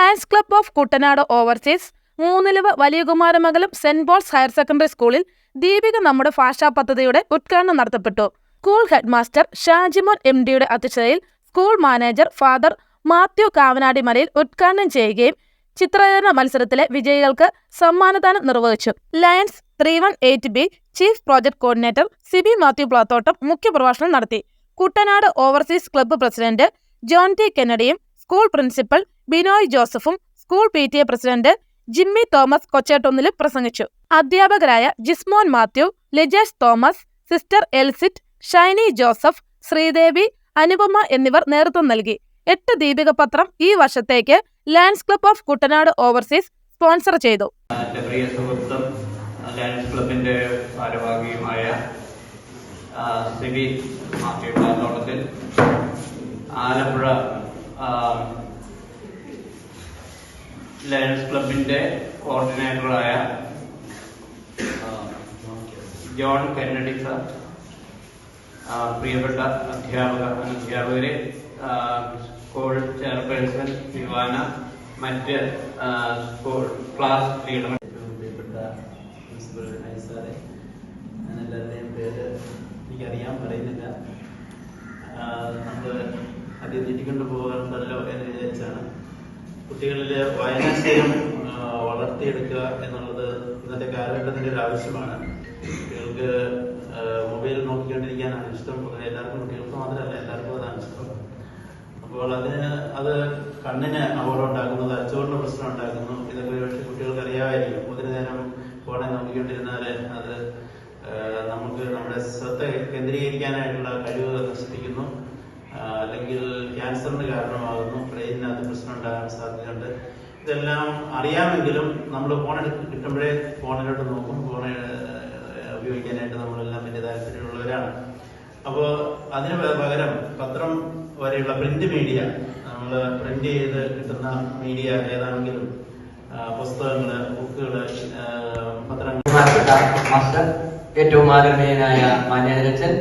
Lions Club of Kuttanad overseas Moonnilavu വലിയ Kumaramangalam Saint Paul's higher secondary സ്കൂളിൽ ദീപിക നമ്മുടെ ഭാഷാ പദ്ധതിയുടെ ഉദ്ഘാടനം നടത്തപ്പെട്ടു. School head master Shajimon M ഡിയുടെ അധ്യക്ഷതയിൽ school manager father Mathew Kavanadi Malayil ഉദ്ഘാടനം ചെയ്യുകയും ചിത്രരചന മത്സരത്തിലെ വിജയികൾക്ക് സമ്മാനദാനം നിർവഹിച്ചു. Lions three one eight B chief project coordinator Sibi Mathew Plathottam മുഖ്യപ്രഭാഷണം നടത്തി. Kuttanad overseas club president John T കെന്നഡിയും school principal Binoy ജോസഫും school P T A president Jimmy Thomas കൊച്ചേട്ടൊന്നിലും പ്രസംഗിച്ചു. അധ്യാപകരായ Jismon Mathew Lijesh Thomas sister Elsit Shiny Joseph Sreedevi Anupama എന്നിവർ നേതൃത്വം നൽകി. എട്ട് ദീപിക പത്രം ഈ വർഷത്തേക്ക് Lions Club of Kuttanad overseas sponsor ചെയ്തു. പ്രിയ സുഹൃത്തും ക്ലബിന്റെ ഭാരവാഹിയുമായ സിബി മാത്യു ആലപ്പുഴ ലയൺസ് ക്ലബിന്റെ കോർഡിനേറ്ററായ ജോൺ കെന്നഡി സർ പ്രിയപ്പെട്ട അധ്യാപക അധ്യാപകരെ സ്കൂൾ ചെയർപേഴ്സൺ വിവാന മറ്റ് സ്കൂൾ ക്ലാസ് ലീഡർ പ്രിയപ്പെട്ട പ്രിൻസിപ്പൽ സാറെ ഞാൻ എല്ലാവരുടെയും പേര് എനിക്കറിയാൻ പറയുന്നില്ല. നമ്മൾ ആദ്യം തെറ്റിക്കൊണ്ട് പോകാറുണ്ടല്ലോ എന്ന് വിചാരിച്ചാണ്. കുട്ടികളിൽ വായനാശീലം വളർത്തിയെടുക്കുക എന്നുള്ളത് ഇന്നത്തെ കാലഘട്ടത്തിന്റെ ഒരു ആവശ്യമാണ്. കുട്ടികൾക്ക് മൊബൈൽ നോക്കിക്കൊണ്ടിരിക്കാനാണ് ഇഷ്ടം. പൊതുവെ എല്ലാവർക്കും കുട്ടികൾക്ക് മാത്രമല്ല എല്ലാവർക്കും അതാണ് ഇഷ്ടം. അപ്പോൾ അതിന് അത് കണ്ണിന് അപകടം ഉണ്ടാക്കുന്നു തലച്ചോറിന് പ്രശ്നം ഉണ്ടാക്കുന്നു. ഇതൊക്കെ ഒരുപക്ഷെ കുട്ടികൾക്ക് അറിയാമായിരിക്കും. ഒത്തിരി നേരം ഫോണെ നോക്കിക്കൊണ്ടിരുന്നാൽ അത് നമുക്ക് നമ്മുടെ ശ്രദ്ധ കേന്ദ്രീകരിക്കാനായിട്ടുള്ള കഴിവ് നശിപ്പിക്കുന്നു. അല്ലെങ്കിൽ ക്യാൻസറിന് കാരണമാകുന്നു ബ്രെയിനിനകത്ത് പ്രശ്നം ഉണ്ടാകാൻ സാധ്യതയുണ്ട്. ഇതെല്ലാം അറിയാമെങ്കിലും നമ്മൾ ഫോൺ കിട്ടുമ്പോഴേ ഫോണിലോട്ട് നോക്കും. ഫോൺ ഉപയോഗിക്കാനായിട്ട് നമ്മളെല്ലാം വലിയ താല്പര്യമുള്ളവരാണ്. അപ്പോൾ അതിന് പകരം പത്രം വരെയുള്ള പ്രിന്റ് മീഡിയ നമ്മൾ പ്രിന്റ് ചെയ്ത് കിട്ടുന്ന മീഡിയ ഏതാണെങ്കിലും പുസ്തകങ്ങൾ ബുക്കുകൾ പത്രങ്ങൾ. ഏറ്റവും ആദരണീയനായ മാന്യരച്ചൻ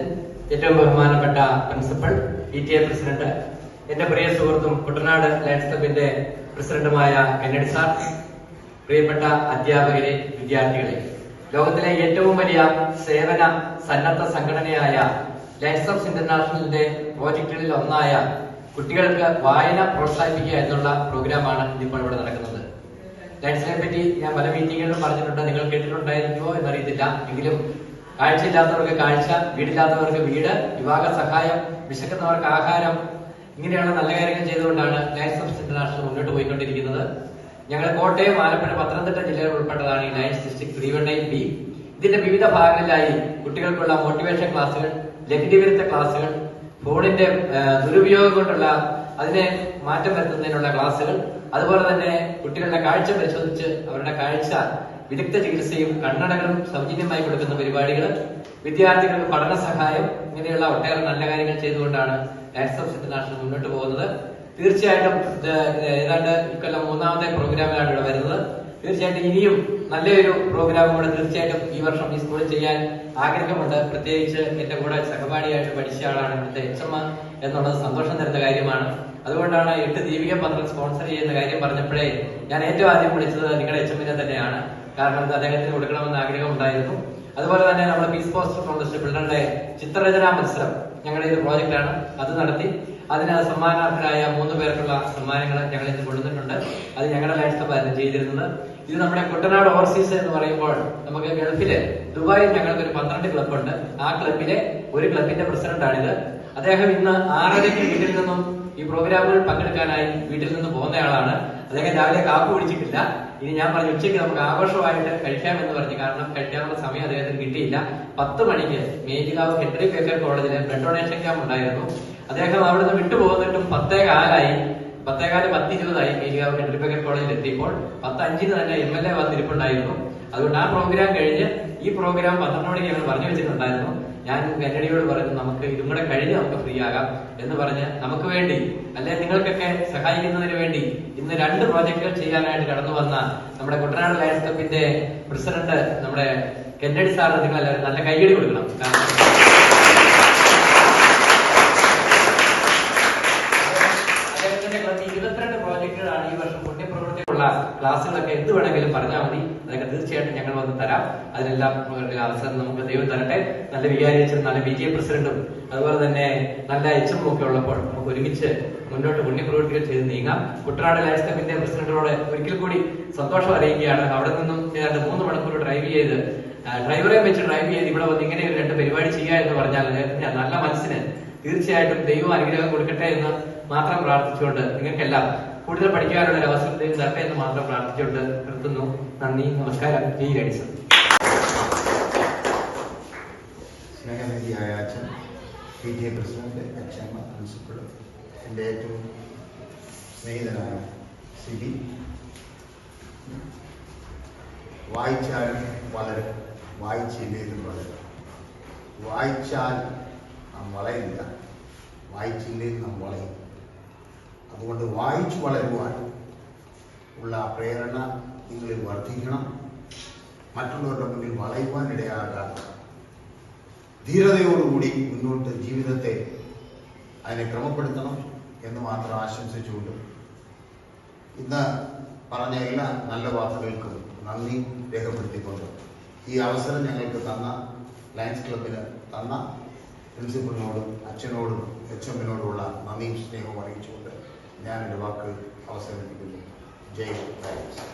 ഏറ്റവും ബഹുമാനപ്പെട്ട principal P T A president എന്റെ പ്രിയ സുഹൃത്തും കുട്ടനാട് ലയൺസ് ക്ലബിന്റെ പ്രസിഡന്റുമായ കന്നഡ സാർ പ്രിയപ്പെട്ട അധ്യാപകരെ വിദ്യാർത്ഥികളെ. ലോകത്തിലെ ഏറ്റവും വലിയ സേവന സന്നദ്ധ സംഘടനയായ ലയൻസ് ഓഫ് ഇന്റർനാഷണലിന്റെ പ്രോജക്റ്റുകളിൽ ഒന്നായ കുട്ടികൾക്ക് വായന പ്രോത്സാഹിപ്പിക്കുക എന്നുള്ള പ്രോഗ്രാമാണ് ഇപ്പോൾ ഇവിടെ നടക്കുന്നത്. ലയൻസിനെ പറ്റി ഞാൻ പല മീറ്റിങ്ങുകളിലും പറഞ്ഞിട്ടുണ്ട്. നിങ്ങൾ കേട്ടിട്ടുണ്ടായിരിക്കുമോ എന്നറിയത്തില്ല. എങ്കിലും കാഴ്ചയില്ലാത്തവർക്ക് കാഴ്ച വീടില്ലാത്തവർക്ക് വീട് വിവാഹ സഹായം വിശക്കുന്നവർക്ക് ആഹാരം. ഇങ്ങനെയുള്ള നല്ല കാര്യങ്ങൾ ചെയ്തുകൊണ്ടാണ് ലയൻസ് ഓഫ് ഇന്റർനാഷണൽ മുന്നോട്ട് പോയിക്കൊണ്ടിരിക്കുന്നത്. ഞങ്ങൾ കോട്ടയം ആലപ്പുഴ പത്തനംതിട്ട ജില്ലയിൽ ഉൾപ്പെട്ടതാണ് ഈ Lions district three one nine B. ഇതിന്റെ വിവിധ ഭാഗങ്ങളിലായി കുട്ടികൾക്കുള്ള മോട്ടിവേഷൻ ക്ലാസ്സുകൾ ലഹരി വിരുദ്ധ ക്ലാസുകൾ ഫോണിന്റെ ദുരുപയോഗം കൊണ്ടുള്ള അതിനെ മാറ്റം വരുത്തുന്നതിനുള്ള ക്ലാസ്സുകൾ അതുപോലെ തന്നെ കുട്ടികളുടെ കാഴ്ച പരിശോധിച്ച് അവരുടെ കാഴ്ച വിദഗ്ധ ചികിത്സയും കണ്ണടകളും സൗജന്യമായി കൊടുക്കുന്ന പരിപാടികൾ വിദ്യാർത്ഥികൾക്ക് പഠന സഹായം ഇങ്ങനെയുള്ള ഒട്ടേറെ നല്ല കാര്യങ്ങൾ ചെയ്തുകൊണ്ടാണ് ഇന്റർനാഷണൽ മുന്നോട്ട് പോകുന്നത്. തീർച്ചയായിട്ടും ഏതാണ്ട് ഇക്കൊല്ലം മൂന്നാമത്തെ പ്രോഗ്രാമിലാണ് ഇവിടെ വരുന്നത്. തീർച്ചയായിട്ടും ഇനിയും നല്ലൊരു പ്രോഗ്രാം കൂടെ തീർച്ചയായിട്ടും ഈ വർഷം ഈ സ്കൂളിൽ ചെയ്യാൻ ആഗ്രഹമുണ്ട്. പ്രത്യേകിച്ച് എന്റെ കൂടെ സഹപാഠിയായിട്ട് പഠിച്ച ആളാണ് ഇവിടുത്തെ എച്ച് എം എന്നുള്ളത് സന്തോഷം തരുന്ന കാര്യമാണ്. അതുകൊണ്ടാണ് എട്ട് ദീപിക പത്രം സ്പോൺസർ ചെയ്യുന്ന കാര്യം പറഞ്ഞപ്പോഴേ ഞാൻ ഏറ്റവും ആദ്യം വിളിച്ചത് നിങ്ങളുടെ എച്ച് എമ്മിനെ തന്നെയാണ്. കാരണം അത് അദ്ദേഹത്തിന് കൊടുക്കണമെന്ന് ആഗ്രഹം ഉണ്ടായിരുന്നു അതുപോലെ തന്നെ നമ്മുടെ പീസ് പോസ്റ്റർ ഫൗണ്ടേഷൻ പിള്ളേരുടെ ചിത്രരചനാ മത്സരം ഞങ്ങളുടെ ഒരു പ്രോജക്റ്റാണ്. അത് നടത്തി. അതിന് സമ്മാനാർഹരായ മൂന്ന് പേർക്കുള്ള സമ്മാനങ്ങൾ ഞങ്ങൾ ഇന്ന് കൊണ്ടുവന്നിട്ടുണ്ട്. അത് ഞങ്ങളുടെ ലൈഫ് ചെയ്തിരുന്നത്. ഇത് നമ്മുടെ കുട്ടനാട് ഓവർസീസ് എന്ന് പറയുമ്പോൾ നമുക്ക് ഗൾഫിലെ ദുബായിൽ ഞങ്ങൾക്ക് ഒരു പന്ത്രണ്ട് ക്ലബ്ബുണ്ട്. ആ ക്ലബിലെ ഒരു ക്ലബിന്റെ പ്രസിഡന്റാണിത്. അദ്ദേഹം ഇന്ന് ആറരയ്ക്ക് വീട്ടിൽ നിന്നും ഈ പ്രോഗ്രാമുകൾ പങ്കെടുക്കാനായി വീട്ടിൽ നിന്ന് പോകുന്നയാളാണ്. അദ്ദേഹം രാവിലെ കാപ്പ് കുടിച്ചിട്ടില്ല. ഇനി ഞാൻ പറഞ്ഞു ഉച്ചയ്ക്ക് നമുക്ക് ആഘോഷമായിട്ട് കഴിക്കാമെന്ന് പറഞ്ഞു. കാരണം കഴിക്കാനുള്ള സമയം അദ്ദേഹത്തിന് കിട്ടിയില്ല. പത്ത് മണിക്ക് മേലുകാവ് ഹെൻറി ബേക്കർ കോളേജിലെ ബ്ലഡ് ഡൊണേഷൻ ക്യാമ്പ് ഉണ്ടായിരുന്നു. അദ്ദേഹം അവിടുന്ന് വിട്ടുപോകുന്നിട്ടും പത്തേ കാലായി പത്തേകാൽ പത്ത് ഇരുപതായി മേലുകാവ് ഹെൻറി ബേക്കർ കോളേജിൽ എത്തിയപ്പോൾ പത്ത് അഞ്ചിന് തന്നെ എം എൽ എ വന്നിരിപ്പുണ്ടായിരുന്നു. അതുകൊണ്ട് ആ പ്രോഗ്രാം കഴിഞ്ഞ് ഈ പ്രോഗ്രാം പന്ത്രണ്ട് മണിക്ക് ഞങ്ങൾ പറഞ്ഞു വെച്ചിട്ടുണ്ടായിരുന്നു. ഞാൻ കന്നഡിയോട് പറഞ്ഞു നമുക്ക് ഇതും കൂടെ കഴിഞ്ഞ് നമുക്ക് ഫ്രീ ആകാം എന്ന് പറഞ്ഞ് നമുക്ക് വേണ്ടി അല്ലെ നിങ്ങൾക്കൊക്കെ സഹായിക്കുന്നതിന് വേണ്ടി ഇന്ന് രണ്ട് പ്രോജക്റ്റുകൾ ചെയ്യാനായിട്ട് കടന്നു വന്ന നമ്മുടെ കുട്ടനാട് ലയൺസ് ക്ലബിന്റെ പ്രസിഡന്റ് നമ്മുടെ കെന്നഡി സാറിന് നിങ്ങൾ എല്ലാവരും നല്ല കൈയടി കൊടുക്കണം. പ്രോജക്റ്റുകളാണ് ഈ വർഷം പുണ്യപ്രവൃത്തിയുള്ള ക്ലാസ്സുകളൊക്കെ എന്ത് വേണമെങ്കിലും പറഞ്ഞാൽ മതി. അതൊക്കെ തീർച്ചയായിട്ടും ഞങ്ങൾ വന്ന് തരാം. അതിനെല്ലാം അവസരം നമുക്ക് ദൈവം തരട്ടെ. നല്ല വികാരിയച്ചും നല്ല ബി ജെ പ്രസിഡന്റും അതുപോലെ തന്നെ നല്ല എച്ചും ഒക്കെ ഉള്ളപ്പോൾ നമുക്ക് ഒരുമിച്ച് മുന്നോട്ട് പുണ്യപ്രവൃത്തികൾ ചെയ്ത് നീങ്ങാം. കുട്ടനാട് ലയൺസ് ക്ലബിന്റെ പ്രസിഡന്റിനോട് ഒരിക്കൽ കൂടി സന്തോഷം അറിയിക്കുകയാണ്. അവിടെ നിന്നും ഏതാണ്ട് മൂന്ന് മണിക്കൂർ ഡ്രൈവ് ചെയ്ത് ഡ്രൈവറെ വെച്ച് ഡ്രൈവ് ചെയ്ത് ഇവിടെ വന്ന് ഇങ്ങനെ ഒരു രണ്ട് പരിപാടി ചെയ്യുക എന്ന് പറഞ്ഞാൽ അദ്ദേഹത്തിന്റെ നല്ല മനസ്സിന് തീർച്ചയായിട്ടും ദൈവം അനുഗ്രഹം കൊടുക്കട്ടെ എന്ന് മാത്രം പ്രാർത്ഥിച്ചുകൊണ്ട് നിങ്ങൾക്കെല്ലാം കൂടുതൽ പഠിക്കാനുള്ള ഒരു അവസരം ദൈവം തരട്ടെ എന്ന് മാത്രം പ്രാർത്ഥിച്ചുകൊണ്ട് നിർത്തുന്നു. നന്ദി നമസ്കാരം. ജയ് ലേഡീസ് സ്നേഹനിധിയായ അച്ഛൻ പി പ്രസിഡന്റ് അച്ഛമ്മ എന്റെ ഏറ്റവും സ്നേഹിതനായ സിബി. വായിച്ചാലും വളരും വായിച്ചില്ലേലും വളരും വായിച്ചാൽ വളരില്ല വായിച്ചില്ലേ നാം വളയും അതുകൊണ്ട് വായിച്ചു വളരുവാൻ ഉള്ള പ്രേരണ നിങ്ങളിൽ വർദ്ധിക്കണം. മറ്റുള്ളവരുടെ മുന്നിൽ വളയുവാൻ ഇടയാകാതെ ധീരതയോടുകൂടി മുന്നോട്ട് ജീവിതത്തെ അതിനെ ക്രമപ്പെടുത്തണം എന്ന് മാത്രം ആശംസിച്ചുകൊണ്ട് ഇന്ന് പറഞ്ഞ എല്ലാ നല്ല വാക്കുകൾക്കും നന്ദി രേഖപ്പെടുത്തിക്കൊണ്ട് ഈ അവസരം ഞങ്ങൾക്ക് തന്ന ലയൻസ് ക്ലബിന് തന്ന പ്രിൻസിപ്പലിനോടും അച്ഛനോടും എച്ച് എമ്മിനോടുമുള്ള നന്ദിയും സ്നേഹവും അറിയിച്ചുകൊണ്ട് ഞാൻ എന്റെ വാക്ക് അവസാനിപ്പിക്കുന്നു. ജയ് ലയൺസ്